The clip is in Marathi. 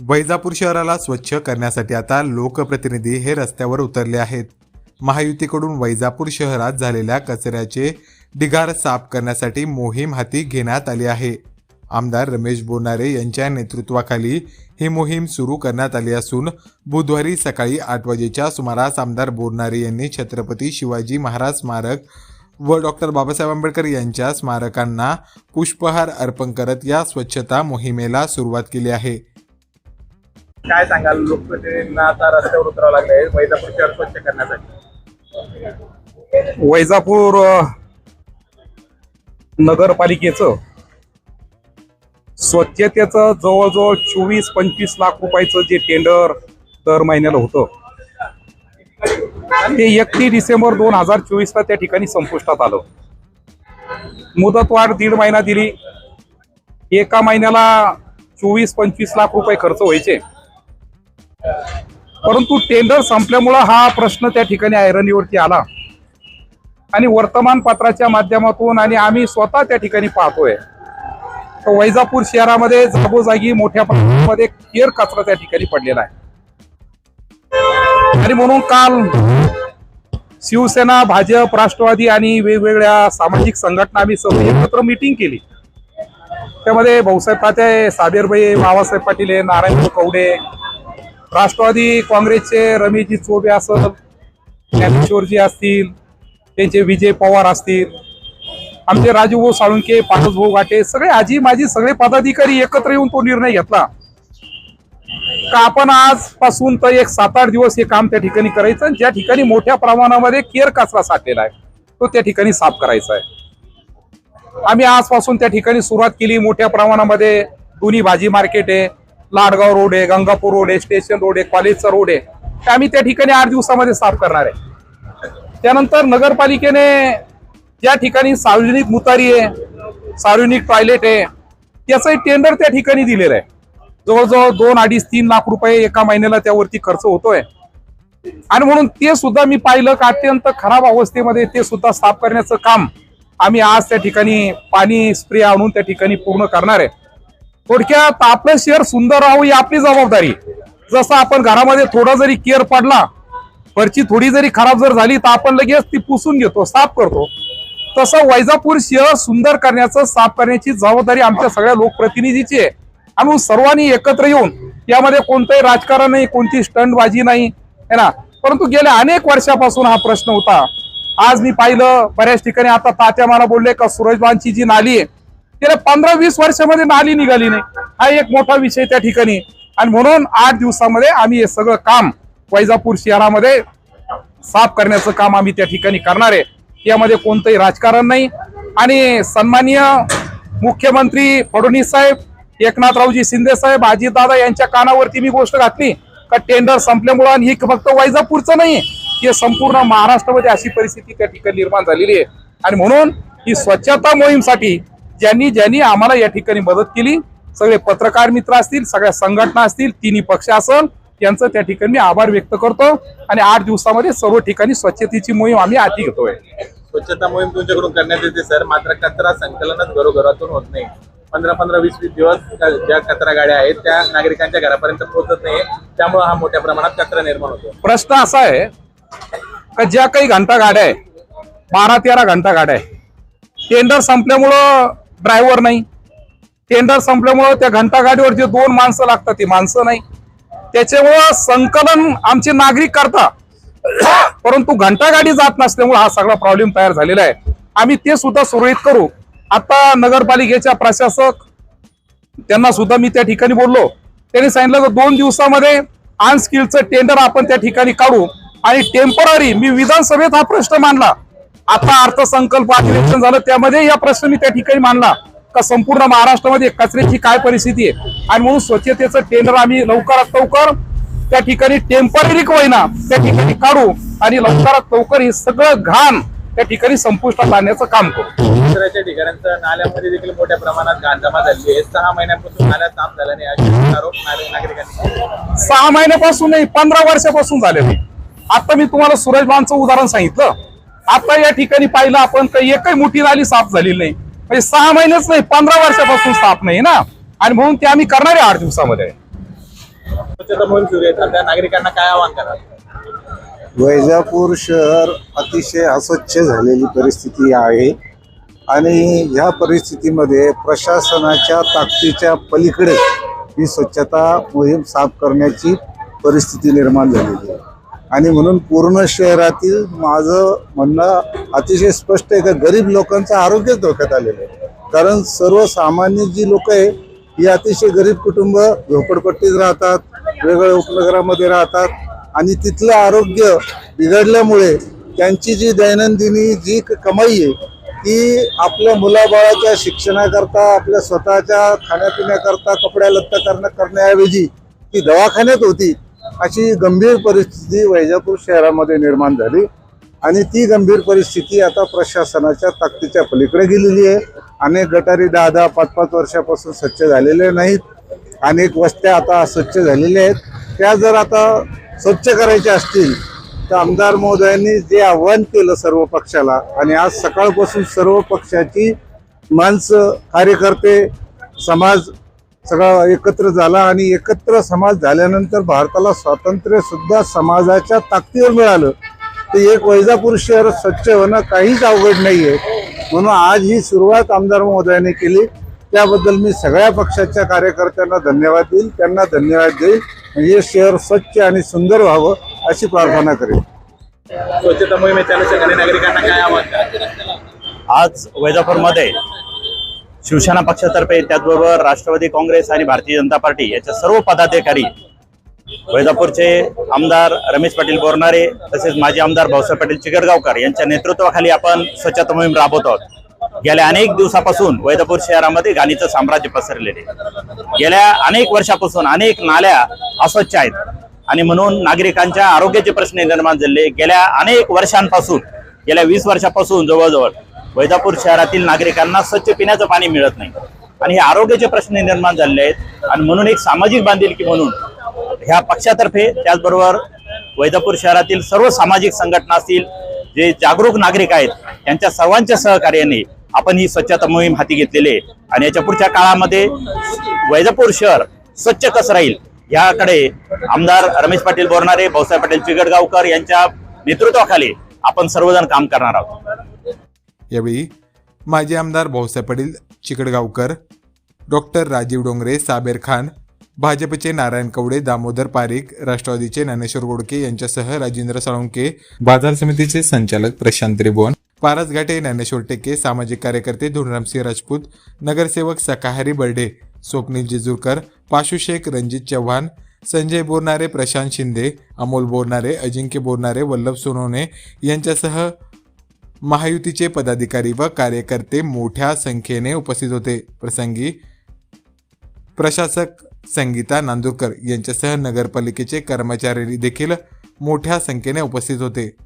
वैजापूर शहराला स्वच्छ करण्यासाठी आता लोकप्रतिनिधी हे रस्त्यावर उतरले आहेत. महायुतीकडून वैजापूर शहरात झालेल्या कचऱ्याचे ढिगार साफ करण्यासाठी मोहीम हाती घेण्यात आली आहे. आमदार रमेश बोनारे यांच्या नेतृत्वाखाली ही मोहीम सुरू करण्यात आली असून बुधवारी सकाळी आठ वाजेच्या सुमारास आमदार बोरनारे यांनी छत्रपती शिवाजी महाराज स्मारक व डॉक्टर बाबासाहेब आंबेडकर यांच्या स्मारकांना पुष्पहार अर्पण करत या स्वच्छता मोहिमेला सुरुवात केली आहे. काय सांगाल? लोकप्रतिनिधींना आता रस्त्यावर उतरावं लागले वैजापूर शहर स्वच्छ करण्यासाठी. वैजापूर नगरपालिकेचं स्वच्छतेचं जवळजवळ चोवीस पंचवीस लाख रुपयाचं जे टेंडर दर महिन्याला होतं ते एकतीस डिसेंबर दोन हजार चोवीसला त्या ठिकाणी संपुष्टात आलं. मुदतवाढ दीड महिना दिली. एका महिन्याला चोवीस पंचवीस लाख रुपये खर्च व्हायचे. परंतु टेंडर संपल्यामुळं हा प्रश्न त्या ठिकाणी ऐरणीवरती आला. आणि वर्तमानपत्राच्या माध्यमातून आणि आम्ही स्वतः त्या ठिकाणी पाहतोय. तर वैजापूर शहरामध्ये जागोजागी मोठ्या प्रमाणामध्ये केर कचरा त्या ठिकाणी पडलेला आहे. आणि म्हणून काल शिवसेना भाजप राष्ट्रवादी आणि वेगवेगळ्या सामाजिक संघटना आम्ही सर्व एकत्र मिटिंग केली. त्यामध्ये भाऊसाहेब पाते साबेरबाई बाबासाहेब पाटील आहे, नारायण कवडे राष्ट्रवादी काँग्रेसचे रमेशजी चोबे असल ज्ञानेश्वरजी असतील त्यांचे विजय पवार असतील आमचे राजूभाऊ साळुंके पाटसभाऊ घाटे सगळे आजी माझी सगळे पदाधिकारी एकत्र येऊन तो निर्णय घेतला. का आपण आजपासून तर एक सात आठ दिवस हे काम त्या ठिकाणी करायचं आणि ज्या ठिकाणी मोठ्या प्रमाणामध्ये केर कचरा साठलेला आहे तो त्या ठिकाणी साफ करायचा आहे. आम्ही आजपासून त्या ठिकाणी सुरुवात केली मोठ्या प्रमाणामध्ये दोन्ही भाजी मार्केट आहे लाडगाव रोड आहे गंगापूर रोड आहे स्टेशन रोड आहे कॉलेजचा रोड आहे. ते आम्ही त्या ठिकाणी आठ दिवसामध्ये साफ करणार आहे. त्यानंतर नगरपालिकेने ज्या ठिकाणी सार्वजनिक मुतारी आहे सार्वजनिक टॉयलेट आहे त्याचंही टेंडर त्या ठिकाणी दिलेलं आहे. जवळजवळ दोन अडीच तीन लाख रुपये एका महिन्याला त्यावरती खर्च होतोय. आणि म्हणून ते सुद्धा मी पाहिलं का अत्यंत खराब अवस्थेमध्ये ते सुद्धा साफ करण्याचं काम आम्ही आज त्या ठिकाणी पाणी स्प्रे आणून त्या ठिकाणी पूर्ण करणार आहे. थोडक्यात आपलं शहर सुंदर राहावं ही आपली जबाबदारी. जसं आपण घरामध्ये थोडा जरी केअर पडला फरची थोडी जरी खराब जर झाली तर आपण लगेच ती पुसून घेतो साफ करतो. तसं वैजापूर शहर सुंदर करण्याचं साफ करण्याची जबाबदारी आमच्या सगळ्या लोकप्रतिनिधीची आहे. आणि सर्वांनी एकत्र येऊन यामध्ये कोणतंही राजकारण नाही कोणती स्टंटबाजी नाही है ना? परंतु गेल्या अनेक वर्षापासून हा प्रश्न होता. आज मी पाहिलं बऱ्याच ठिकाणी आता तात्या मला बोलले का सूरजबांची जी नाली आहे गेल्या पंधरा वीस वर्षामध्ये नाली निघाली नाही. हा एक मोठा विषय त्या ठिकाणी. आणि म्हणून आठ दिवसामध्ये आम्ही हे सगळं काम वैजापूर शहरामध्ये साफ करण्याचं काम आम्ही त्या ठिकाणी करणार आहे. यामध्ये कोणतंही राजकारण नाही. आणि सन्माननीय मुख्यमंत्री फडणवीस साहेब एकनाथरावजी शिंदे साहेब अजितदादा यांच्या कानावरती मी गोष्ट घातली. का टेंडर संपल्यामुळं आणि ही फक्त वैजापूरचं नाही हे संपूर्ण महाराष्ट्रामध्ये अशी परिस्थिती त्या ठिकाणी निर्माण झालेली आहे. आणि म्हणून ही स्वच्छता मोहीमसाठी ज्यांनी ज्यांनी आम्हाला या ठिकाणी मदत केली सगळे पत्रकार मित्र असतील सगळ्या संघटना असतील तिन्ही पक्ष असल यांचं त्या ठिकाणी मी आभार व्यक्त करतो. आणि आठ दिवसामध्ये सर्व ठिकाणी स्वच्छतेची मोहीम आम्ही हाती घेतोय. स्वच्छता मोहीम तुमच्याकडून करण्यात येते सर. मात्र कचरा संकलनच घरोघरातून होत नाही. पंधरा पंधरा वीस वीस दिवस ज्या कचरा गाड्या आहेत त्या नागरिकांच्या घरापर्यंत पोहोचत नाही. त्यामुळे हा मोठ्या प्रमाणात कचरा निर्माण होतो. प्रश्न असा आहे का ज्या काही घंटा गाड्या आहे बारा तेरा घंटा गाड्या आहे टेंडर संपल्यामुळं ड्रायव्हर नाही. टेंडर संपल्यामुळं त्या घंटा गाडीवर जे दोन माणसं लागतात ती माणसं नाही. त्याच्यामुळं संकलन आमचे नागरिक करता. परंतु घंटा गाडी जात नसल्यामुळे हा सगळा प्रॉब्लेम तयार झालेला आहे. आम्ही ते सुद्धा सुरळीत करू. आता नगरपालिकेच्या प्रशासक त्यांना सुद्धा मी त्या ठिकाणी बोललो. त्यांनी सांगितलं की दोन दिवसामध्ये अनस्किलचं टेंडर आपण त्या ठिकाणी काढू आणि टेंपररी मी विधानसभेत हा प्रश्न मांडला. आता अर्थसंकल्प अधिवेशन झालं त्यामध्ये या प्रश्न मी त्या ठिकाणी मांडला. का संपूर्ण महाराष्ट्रामध्ये कचऱ्याची काय परिस्थिती आहे? आणि म्हणून स्वच्छतेचं टेंडर आम्ही लवकरात लवकर त्या ठिकाणी टेंपररी होईना त्या ठिकाणी काढू आणि लवकरात लवकर हे सगळं घाण त्या ठिकाणी संपुष्टात आणण्याचं काम करू. कचऱ्याच्या ठिकाणांचं नाल्यामध्ये देखील मोठ्या प्रमाणात घाण जमा झाली आहे. सहा महिन्यापासून नाही. आरोप नागरिकांनी. सहा महिन्यापासून नाही पंधरा वर्षापासून झाले. नाही आता मी तुम्हाला सूरज बांधचं उदाहरण सांगितलं. आता या ठिकाणी पाहिलं आपण काही एकही मोठी नाली साफ झालेली नाही. म्हणजे सहा महिनेच नाही पंधरा वर्षापासून साफ नाही ना? आणि म्हणून ते आम्ही करणार आहे आठ दिवसामध्ये. स्वच्छता मोहीम सुरू आहे. सध्या नागरिकांना काय आवाहन वैजापूर शहर अतिशय अस्वच्छ झालेली परिस्थिती आहे. आणि ह्या परिस्थितीमध्ये प्रशासनाच्या ताकदीच्या पलीकडे ही स्वच्छता मोहीम साफ करण्याची परिस्थिती निर्माण झालेली आहे. आणि म्हणून पूर्ण शहरातील माझं म्हणणं अतिशय स्पष्ट आहे का गरीब लोकांचं आरोग्यच धोक्यात आलेलं आहे. कारण सर्वसामान्य जी लोक आहे ही अतिशय गरीब कुटुंब झोपडपट्टीत राहतात वेगवेगळ्या उपनगरामध्ये राहतात आणि तिथलं आरोग्य बिघडल्यामुळे त्यांची जी दैनंदिनी जी क- कमाई आहे ती आपल्या मुलाबाळाच्या शिक्षणाकरता आपल्या स्वतःच्या खाण्यापिण्याकरता कपड्या लत्ता करणं करण्याऐवजी ती दवाखान्यात होती. अशी गंभीर परिस्थिती वैजापूर शहरामध्ये निर्माण झाली. आणि ती गंभीर परिस्थिती आता प्रशासनाच्या ताकदीच्या पलीकडे गेलेली आहे. अनेक गटारी दहा दहा पाच पाच वर्षापासून स्वच्छ झालेले नाहीत. अनेक वस्त्या आता स्वच्छ झालेल्या आहेत. त्या जर आता स्वच्छ करायच्या असतील तर आमदार महोदयांनी जे आव्हान केलं सर्व पक्षाला आणि आज सकाळपासून सर्व पक्षाची माणसं कार्यकर्ते समाज सगळा एकत्र झाला आणि एकत्र समाज झाल्यानंतर भारताला स्वातंत्र्य सुद्धा समाजाच्या ताकदीवर मिळालं. ते एक वैजापूर शहर स्वच्छ होणं काहीच अवघड नाहीये. म्हणून आज ही सुरुवात आमदार महोदयाने केली. त्याबद्दल मी सगळ्या पक्षाच्या कार्यकर्त्यांना धन्यवाद देईल. त्यांना धन्यवाद देईल. हे शहर स्वच्छ आणि सुंदर व्हावं अशी प्रार्थना करेन. स्वच्छता मोहिमेच्या नागरिकांना काय कराल? आज वैजापूरमध्ये शिवसेना पक्षातर्फे त्याचबरोबर राष्ट्रवादी काँग्रेस आणि भारतीय जनता पार्टी याच्या सर्व पदाधिकारी वैजापूरचे आमदार रमेश पाटील बोरणारे तसेच माजी आमदार भाऊसाहेब पाटील चिकरगावकर यांच्या नेतृत्वाखाली आपण स्वच्छता मोहीम राबवत आहोत. गेल्या अनेक दिवसापासून वैजापूर शहरामध्ये घाणीचं साम्राज्य पसरलेले गेल्या अनेक वर्षापासून अनेक नाल्या अस्वच्छ आहेत. आणि म्हणून नागरिकांच्या आरोग्याचे प्रश्न निर्माण झाले. गेल्या अनेक वर्षांपासून गेल्या वीस वर्षापासून जवळजवळ वैजापूर शहरातील नागरिकांना स्वच्छ पिण्याचं पाणी मिळत नाही. आणि हे आरोग्याचे प्रश्न निर्माण झालेले आहेत. आणि म्हणून एक सामाजिक बांधिलकी म्हणून ह्या पक्षातर्फे त्याचबरोबर वैजापूर शहरातील सर्व सामाजिक संघटना असतील जे जागरूक नागरिक आहेत त्यांच्या सर्वांच्या सहकार्याने आपण ही स्वच्छता मोहीम हाती घेतलेली आहे. आणि याच्या पुढच्या काळामध्ये वैजापूर शहर स्वच्छ कसं राहील याकडे आमदार रमेश पाटील बोरणारे भाऊसाहेब पाटील चिगडगावकर यांच्या नेतृत्वाखाली आपण सर्वजण काम करणार आहोत. यावेळी माजी आमदार भाऊसाहेब पाटील चिकडगावकर डॉक्टर राजीव डोंगरे साबेर खान भाजपचे नारायण कवडे दामोदर पारिक राष्ट्रवादीचे ज्ञानेश्वर गोडके यांच्यासह राजेंद्र साळुंके बाजार समितीचे संचालक प्रशांत त्रिभुवन. पारसघाटे ज्ञानेश्वर टेके सामाजिक कार्यकर्ते धुनरामसिंह राजपूत नगरसेवक सकाहारी बर्डे स्वप्नील जेजूरकर पाशु शेख रणजित चव्हाण संजय बोरनारे प्रशांत शिंदे अमोल बोरनारे अजिंक्य बोरनारे वल्लभ सोनवणे यांच्यासह महायुतीचे पदाधिकारी व कार्यकर्ते मोठ्या संख्येने उपस्थित होते. प्रसंगी प्रशासक संगीता नांदुरकर यांच्यासह नगरपालिकेचे कर्मचारी देखील मोठ्या संख्येने उपस्थित होते.